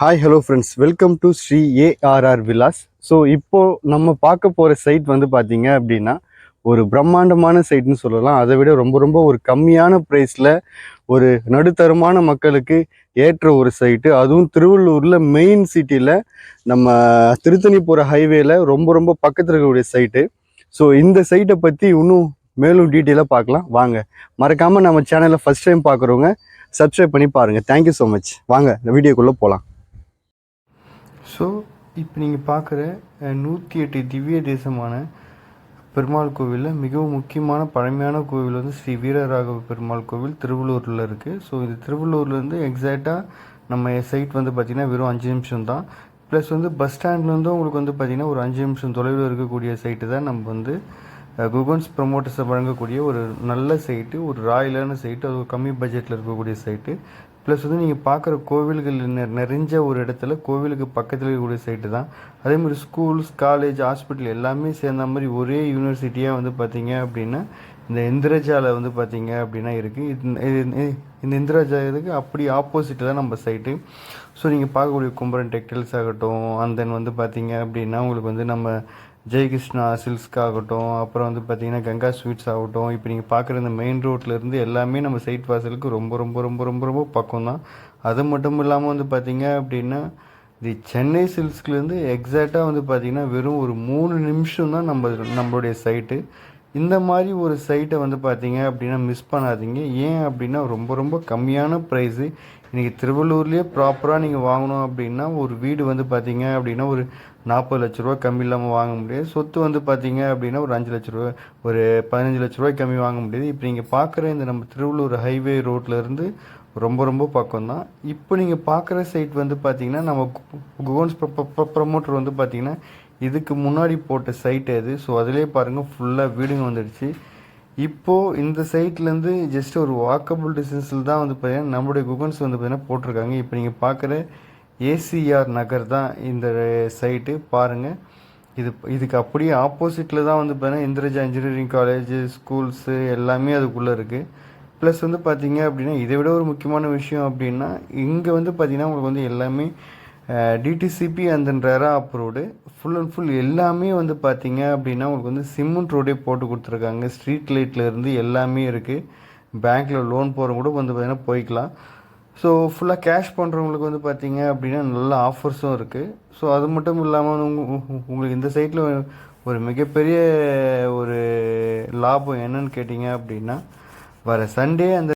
Hi hello friends welcome to Sri ARR Vilas so இப்போது நம்ம பார்க்க போகிற சைட் வந்து பார்த்தீங்க அப்படின்னா ஒரு பிரம்மாண்டமான சைட்னு சொல்லலாம். அதை விட ரொம்ப ரொம்ப ஒரு கம்மியான ப்ரைஸில் ஒரு நடுத்தரமான மக்களுக்கு ஏற்ற ஒரு சைட்டு அதுவும் திருவள்ளூரில் மெயின் சிட்டியில் நம்ம திருத்தணி போகிற ஹைவேல ரொம்ப ரொம்ப பக்கத்தில் இருக்கக்கூடிய சைட்டு ஸோ இந்த சைட்டை பற்றி இன்னும் மேலும் டீட்டெயிலாக பார்க்கலாம். வாங்க. மறக்காமல் நம்ம சேனலை ஃபஸ்ட் டைம் பார்க்குறவங்க சப்ஸ்கிரைப் பண்ணி பாருங்கள் தேங்க்யூ ஸோ மச் வாங்க இந்த வீடியோக்குள்ளே போகலாம் ஸோ இப்போ நீங்கள் பார்க்குற நூற்றி எட்டு திவ்ய தேசமான பெருமாள் கோவிலில் மிகவும் முக்கியமான பழமையான கோவில் வந்து ஸ்ரீ வீரராகவ பெருமாள் கோவில் திருவள்ளூரில் இருக்குது ஸோ இது திருவள்ளூர்லேருந்து எக்ஸாக்டாக நம்ம சைட் வந்து பார்த்திங்கன்னா வெறும் அஞ்சு நிமிஷம் தான். ப்ளஸ் வந்து பஸ் ஸ்டாண்ட்லேருந்து உங்களுக்கு வந்து பார்த்திங்கன்னா ஒரு அஞ்சு நிமிஷம் தொலைவில் இருக்கக்கூடிய சைட்டு தான் நம்ம வந்து குகன்ஸ் ப்ரொமோட்டர்ஸை வழங்கக்கூடிய ஒரு நல்ல சைட்டு ஒரு ராயலான சைட்டு அது ஒரு கம்மி பட்ஜெட்டில் இருக்கக்கூடிய சைட்டு ப்ளஸ் வந்து நீங்கள் பார்க்குற கோவில்கள் நிறைஞ்ச ஒரு இடத்துல கோவிலுக்கு பக்கத்தில் இருக்கக்கூடிய சைட்டு தான். அதே மாதிரி ஸ்கூல்ஸ் காலேஜ் ஹாஸ்பிட்டல் எல்லாமே சேர்ந்த மாதிரி ஒரே யூனிவர்சிட்டியாக வந்து பார்த்தீங்க அப்படின்னா இந்த இந்திரஜாவில் வந்து பார்த்தீங்க அப்படின்னா இருக்குது இந்த இந்திரஜாலத்துக்கு அப்படி ஆப்போசிட்டில் தான் நம்ம சைட்டு ஸோ நீங்கள் பார்க்கக்கூடிய கும்பரன் டெக்டைல்ஸ் ஆகட்டும் அண்ட் தென் வந்து பார்த்தீங்க அப்படின்னா உங்களுக்கு வந்து நம்ம ஜெயகிருஷ்ணா சில்க்ஸ்க்காகட்டும் அப்புறம் வந்து பார்த்தீங்கன்னா கங்கா ஸ்வீட்ஸ் ஆகட்டும் இப்போ நீங்கள் பார்க்குற இந்த மெயின் ரோட்லேருந்து எல்லாமே நம்ம சைட் வாசலுக்கு ரொம்ப ரொம்ப ரொம்ப ரொம்ப ரொம்ப பக்கம் தான் அது மட்டும் இல்லாமல் வந்து பார்த்திங்க அப்படின்னா தி சென்னை சில்க்ஸ்லேருந்து எக்ஸாக்டாக வந்து பார்த்தீங்கன்னா வெறும் ஒரு மூணு நிமிஷம் தான் நம்ம நம்மளுடைய சைட்டு இந்த மாதிரி ஒரு சைட்டை வந்து பார்த்தீங்க அப்படின்னா மிஸ் பண்ணாதீங்க ஏன் அப்படின்னா ரொம்ப ரொம்ப கம்மியான ப்ரைஸு இன்றைக்கி திருவள்ளூர்லேயே ப்ராப்பராக நீங்கள் வாங்கணும் அப்படின்னா ஒரு வீடு வந்து பார்த்தீங்க அப்படின்னா ஒரு நாற்பது லட்ச ரூபா கம்மி இல்லாமல் வாங்க முடியாது சொத்து வந்து பார்த்தீங்க அப்படின்னா ஒரு அஞ்சு லட்ச ரூபா ஒரு பதினஞ்சு லட்ச ரூபாய் கம்மி வாங்க முடியாது இப்போ நீங்கள் பார்க்குற இந்த நம்ம திருவள்ளூர் ஹைவே ரோட்லேருந்து ரொம்ப ரொம்ப பக்கம் தான் இப்போ நீங்கள் பார்க்குற சைட் வந்து பார்த்தீங்கன்னா நம்ம குகோன்ஸ் ப்ரமோட்டர் வந்து பார்த்தீங்கன்னா இதுக்கு முன்னாடி போட்ட சைட் அது ஸோ அதிலே பாருங்கள் ஃபுல்லாக வீடுங்க வந்துடுச்சு. இப்போது இந்த சைட்லேருந்து ஜஸ்ட் ஒரு வாக்கபிள் டிஸ்டன்ஸில் தான் வந்து பார்த்தீங்கன்னா நம்முடைய குகன்ஸ் வந்து பார்த்தீங்கன்னா போட்டிருக்காங்க. இப்போ நீங்கள் பார்க்குற ஏசிஆர் நகர் தான் இந்த சைட்டு பாருங்கள் இது இதுக்கு அப்படியே ஆப்போசிட்டில் தான் வந்து பார்த்தீங்கன்னா இந்திரஜா இன்ஜினியரிங் காலேஜ் ஸ்கூல்ஸு எல்லாமே அதுக்குள்ளே இருக்குது ப்ளஸ் வந்து பார்த்திங்க அப்படின்னா இதை விட ஒரு முக்கியமான விஷயம் அப்படின்னா இங்கே வந்து பார்த்திங்கன்னா உங்களுக்கு வந்து எல்லாமே டிடிசிபி அந்த RERA approved full and full எல்லாமே வந்து பார்த்தீங்க அப்படின்னா உங்களுக்கு வந்து சிமெண்ட் ரோடே போட்டு கொடுத்துருக்காங்க. ஸ்ட்ரீட் லைட்லேருந்து எல்லாமே இருக்குது பேங்க்கில் லோன் போகிறவங்க கூட வந்து பார்த்திங்கன்னா போய்க்கலாம். ஸோ ஃபுல்லாக கேஷ் பண்ணுறவங்களுக்கு வந்து பார்த்தீங்க அப்படின்னா நல்ல ஆஃபர்ஸும் இருக்குது ஸோ அது மட்டும் இல்லாமல் உங்க- உங்களுக்கு இந்த சைட்டில் ஒரு மிகப்பெரிய ஒரு லாபம் என்னன்னு கேட்டிங்க அப்படின்னா வர சண்டே அந்த